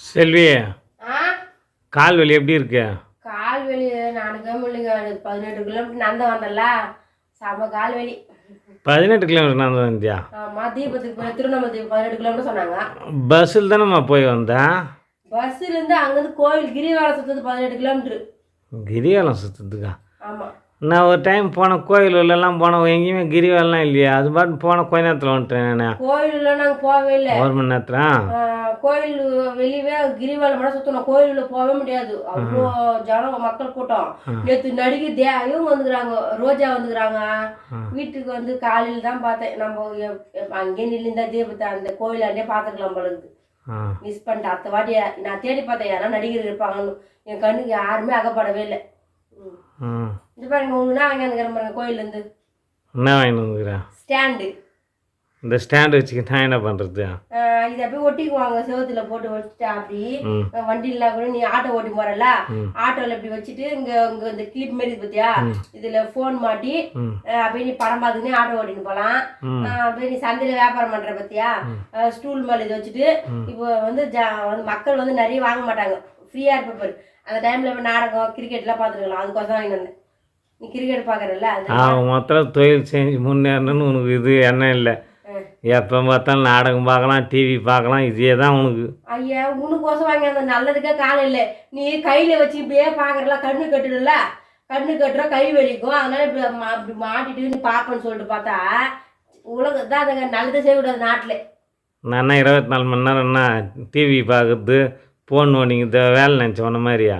செல்வி ஆ? கால் வலி எப்படி இருக்கு? கால் வலி நானுக்கே முடியல எனக்கு பதினெட்டு கிலோமீட்டர் நடந்து வந்தல செம கால் வலி பதினெட்டு கிலோமீட்டர் நடந்து வந்தியா? ஆமா தீபத்துக்கு போய் திருவண்ணாமலை பதினெட்டு கிலோமீட்டர் சொன்னாங்க. பஸ்ஸில் தானேம்மா போய் வந்தேன் பஸ்ஸுல இருந்து அங்கேருந்து கோயில் கிரிவலம் சுத்தது பதினெட்டு கிலோமீட்டர். கிரிவலம் சுற்றுறதுக்கா ஆமா. நான் ஒரு டைம் போனேன் கோயிலெல்லாம் போனேன் எங்கேயுமே கிரிவலம் இல்லையா. அது பாட்டு போன கொஞ்ச நேரத்தில் வந்துட்டேன் நான். கோயிலுல நாங்க போகவே இல்லை. ஒரு மணி நேரத்தில் கோயில் வெளியவே கிரிவலம் மட்டும் சுத்தணும். கோயிலுள்ள போகவே முடியாது. அவ்வளோ ஜனம் மக்கள் கூட்டம். நேற்று நடிகை தே இவங்க வந்துக்கிறாங்க. ரோஜா வந்துக்கிறாங்க. வீட்டுக்கு வந்து காலையில் தான் பார்த்தேன். நம்ம அங்கேயே நில்லுந்தா தீபத்தை அந்த கோயிலாண்டே பார்த்துக்கலாம் ஆ. மிஸ் பண்ணிட்டேன். அடுத்த வாட்டி நான் தேடி பார்த்தேன். யாரா நடிகர் இருப்பாங்கன்னு. என் கண்ணுக்கு யாருமே அகப்படவே இல்லை. ம். இது பாருங்க ஒன்றுனா வாங்கி வந்துக்கிறேன் பாருங்க கோயிலேருந்து என்ன வாங்கிட்டு வந்துக்கிறேன் ஸ்டாண்டு. இந்த ஸ்டாண்ட் வச்சுக்கிட்டு நான் என்ன பண்ணுறது இதை அப்படியே ஒட்டிக்குவாங்க செவத்துல போட்டு வச்சுட்டு அப்படி. ம். வண்டியில கூட நீ ஆட்டோ ஓட்டி போறல ம். ஆட்டோல இப்படி வச்சுட்டு இங்க இங்க இந்த கிளிப் மாரி இருக்கு பாத்தியா? இதுல போன் மாட்டி அப்படியே நீ படம் பார்த்துக்கினே ஆட்டோ ஓட்டின்னு போலாம். ம். அஹ் அப்படியே நீ சந்தையில வியாபாரம் பண்ற பாத்தியா? அஹ் ஸ்டூல் மேல இதை வச்சுட்டு இப்போ வந்து ஜ- வந்து மக்கள் வந்து நிறைய வாங்க மாட்டாங்க. ஃப்ரீயா இருப்ப பாரு. அந்த டைம்ல இப்ப நாடகம் கிரிக்கெட்லாம் பார்த்துருக்கலாம். அதுக்கோசம் வாங்கிட்டு வந்தேன். நீ கிரிக்கெட் பாக்குறல்ல அது அவன் மொத்தம் தொழில் செஞ்சு முன்னேறணும்னு உனக்கு இது எண்ணம் இல்லை. எப்போ பார்த்தாலும் நாடகம் பார்க்கலாம் டிவி பார்க்கலாம் இதே தான் உனக்கு. ஐயா உனக்கோசம் வாங்கி அந்த நல்லதுக்கே காலம் இல்லை. நீ கையில வச்சு இப்படியே பாக்குறல கண்ணு கட்டுடல கண்ணு கட்டுற கை வலிக்கும். அதனால இப்படி இப்படி மாட்டிட்டு நீ பாப்பேன்னு சொல்லிட்டு பார்த்தா உலகம் தான் அதுங்க நல்லது செய்யக்கூடாது நாட்டில். நான் இருபத்தி நாலு மணி நேரம் என்ன டிவி பார்க்குறது ஃபோன் நோண்டிங்க வேலை நினச்ச உன்ன மாதிரியா?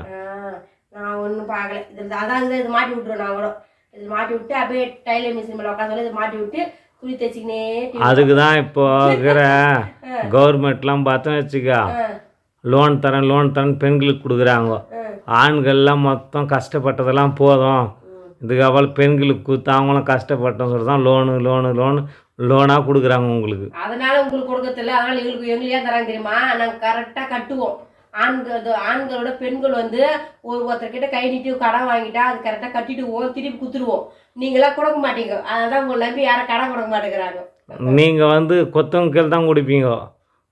ஒன்றும் பார்க்கல இது அதான் இது இது மாட்டி விட்டுருவேன் நான் கூட இது மாட்டி விட்டு அப்படியே டைலர் மிஷின் மேலே உட்காந்து இதை மாட்டி விட்டு துணி தைச்சிக்கினே அதுக்கு தான் இப்போ இருக்கிற கவர்மெண்ட்லாம் பார்த்தோன்னு வச்சுக்கோ. லோன் தரேன் லோன் தரேன் பெண்களுக்கு கொடுக்குறாங்க. ஆண்கள்லாம் மொத்தம் கஷ்டப்பட்டதெல்லாம் போதும். இதுக்கப்புறம் பெண்களுக்கு கொடுத்து அவங்களும் கஷ்டப்பட்டோம் சொல்லி தான் லோனு லோனு லோனு லோனாக கொடுக்குறாங்க உங்களுக்கு. அதனால உங்களுக்கு கொடுக்கறதில்ல. அதனால எங்களுக்கு எங்களுக்கு ஏன் தராங்க தெரியுமா? நாங்கள் கரெக்டாக கட்டுவோம். ஆண்கள் ஆண்களோட பெண்கள் வந்து ஒரு ஒருத்தர்கிட்ட கை நீட்டி கடன் வாங்கிட்டா அது கரெக்டாக கட்டிடுவோம் திருப்பி குத்துருவோம். நீங்களாம் கொடுக்க மாட்டீங்க. அதனால உங்களை நம்பி யாரும் கடன் கொடுக்க மாட்டேங்கிறாங்க. நீங்கள் வந்து கொத்தவங்க தான் கொடுப்பீங்க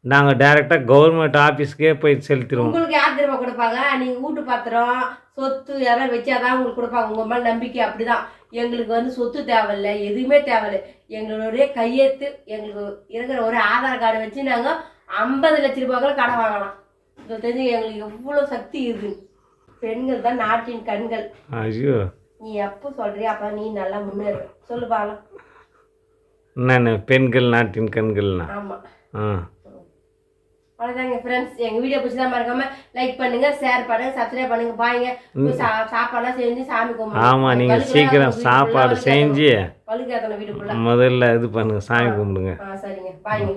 நாங்கள் டைரெக்டாக கவர்மெண்ட் ஆஃபீஸ்க்கே போய் செலுத்திடுவோம் உங்களுக்கு யார் தெரியுமா கொடுப்பாங்க? நீங்கள் வீட்டு பத்திரம் சொத்து யாராவது வச்சாதான் உங்களுக்கு கொடுப்பாங்க. உங்கள் மேலே நம்பிக்கை அப்படிதான். எங்களுக்கு வந்து சொத்து தேவையில்ல எதுவுமே தேவையில்ல. எங்களுடைய கையெழுத்து எங்களுக்கு இருக்கிற ஒரு ஆதார் கார்டு வச்சு நாங்கள் ஐம்பது லட்ச ரூபாய்க்குள்ள கடன் வாங்கலாம். தெரிஞ்சு எங்களுக்கு எவ்வளோ சக்தி இருக்கு பெண்கள் தான் நாட்டின் கண்கள். ஐயோ. நீ எப்போ சொல்றியா அப்போ நீ நல்லா முன்னேறு. சொல்லு பாக்கலாம் என்னென்ன பெண்கள் நாட்டின் கண்கள்னா? ஆமாம் ஆ. அவ்வளோதாங்க ஃப்ரெண்ட்ஸ் எங்கள் வீடியோ பிடிச்சதா மறக்காம லைக் பண்ணுங்க ஷேர் பண்ணுங்க சப்ஸ்கிரைப் பண்ணுங்க பாய்ங்க போய் சா சாப்பாடுலாம் செஞ்சு சாமி கும்பிடுங்க. ஆமாம் நீங்கள் சீக்கிரம் சாப்பாடு செஞ்சு பழுக்கு ஏற்றணும் வீட்டுக்குள்ள. முதல்ல இது பண்ணுங்க சாமி கும்பிடுங்க. ஆ சரிங்க. பாய்ங்க